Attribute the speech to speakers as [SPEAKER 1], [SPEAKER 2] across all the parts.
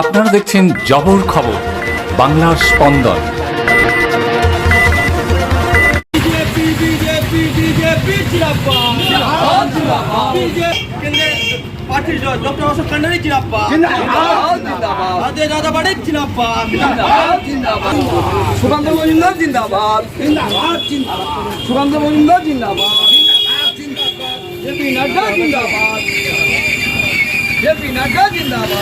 [SPEAKER 1] আপনারা দেখছেন জবর খবর, বাংলার স্পন্দন।
[SPEAKER 2] সুকান্ত মজুমদার জিন্দাবাদ। সুকান্ত মজুমদার জিন্দাবাদ। জেপি নাড্ডা জিন্দাবাদ জেপি নাড্ডা জিন্দাবাদ।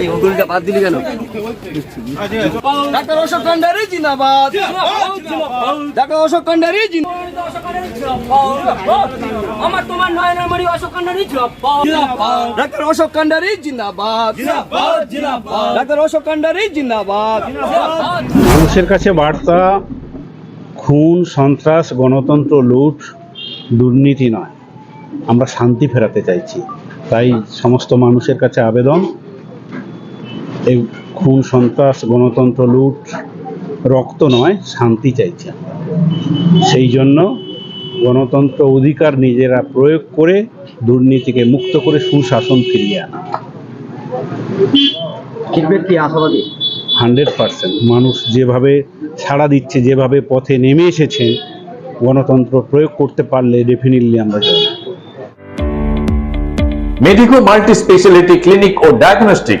[SPEAKER 3] এই
[SPEAKER 2] বাদ দিলি কেন? ডাক্তার অশোক কান্ডারি জিন্দাবাদ। ডাক্তার অশোক কান্ডারি
[SPEAKER 4] আমার তোমার নয়নামণি অশোক কান্ডারি
[SPEAKER 2] ডাক্তার অশোক কান্ডারি জিন্দাবাদ। ডাক্তার অশোক কান্ডারি জিন্দাবাদ।
[SPEAKER 5] মানুষের কাছে বার্তা খুন সন্ত্রাস গণতন্ত্র লুট দুর্নীতি নয়। আমরা শান্তি ফেরাতে চাইছি। তাই সমস্ত মানুষের কাছে আবেদন এই খুন সন্ত্রাস গণতন্ত্র লুট রক্ত নয় শান্তি চাইছে সেই জন্য গণতন্ত্র অধিকার নিজেরা প্রয়োগ করে দুর্নীতিকে মুক্ত করে সুশাসন ফিরিয়ে আনা।
[SPEAKER 2] আশাবাদী?
[SPEAKER 5] Hundred percent. মানুষ যেভাবে সাড়া দিচ্ছে যেভাবে পথে নেমে এসেছেন গণতন্ত্র প্রয়োগ করতে পারলে ডেফিনেটলি আমরা করব।
[SPEAKER 6] মেডিকো মাল্টি স্পেশালিটি ক্লিনিক ও ডায়াগনস্টিক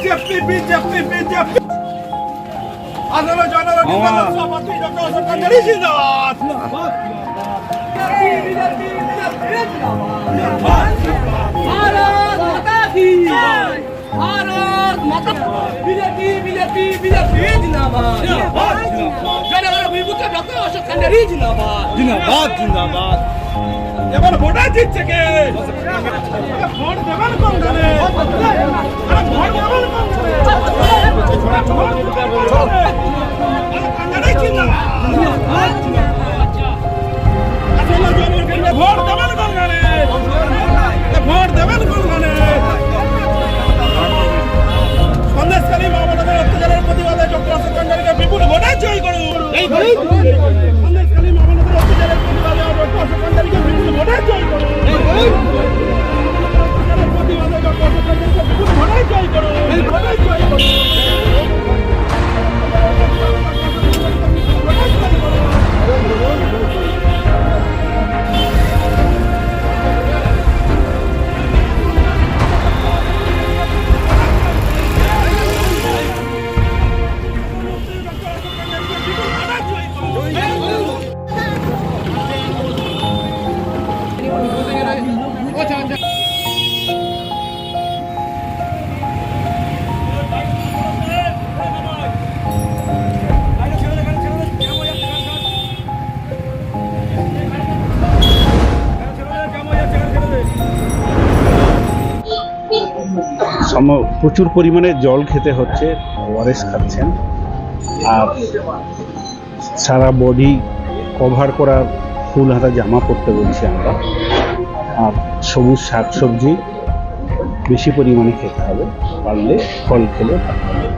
[SPEAKER 3] বিজেপি বিজেপি বিজেপি আসামে জনগণ সভাপতি ডক্টর অশোক কান্ডারি জিন্দাবাদ
[SPEAKER 4] ভারত মাতা কি ভারত মাতা বিজেপি বিজেপি বিজেপি জিন্দাবাদ। জনগণ বিভূত ডক্টর অশোক কান্ডারি জিন্দাবাদ।
[SPEAKER 3] জিন্দাবাদ জিন্দাবাদ। এবার ভোটার জিতছে কে? ভোট দেবেন কোন দলে? ভোট দেবেন কোন দলে?
[SPEAKER 5] সম- প্রচুর পরিমাণে জল খেতে হচ্ছে ওআরএস খাচ্ছেন। আর সারা বডি কভার করা ফুল হাতা জামা পরতে বলছি আমরা। সবুজ শাকসবজি বেশি পরিমাণে খেতে হবে পারলে ফল খেলে ভালো হবে।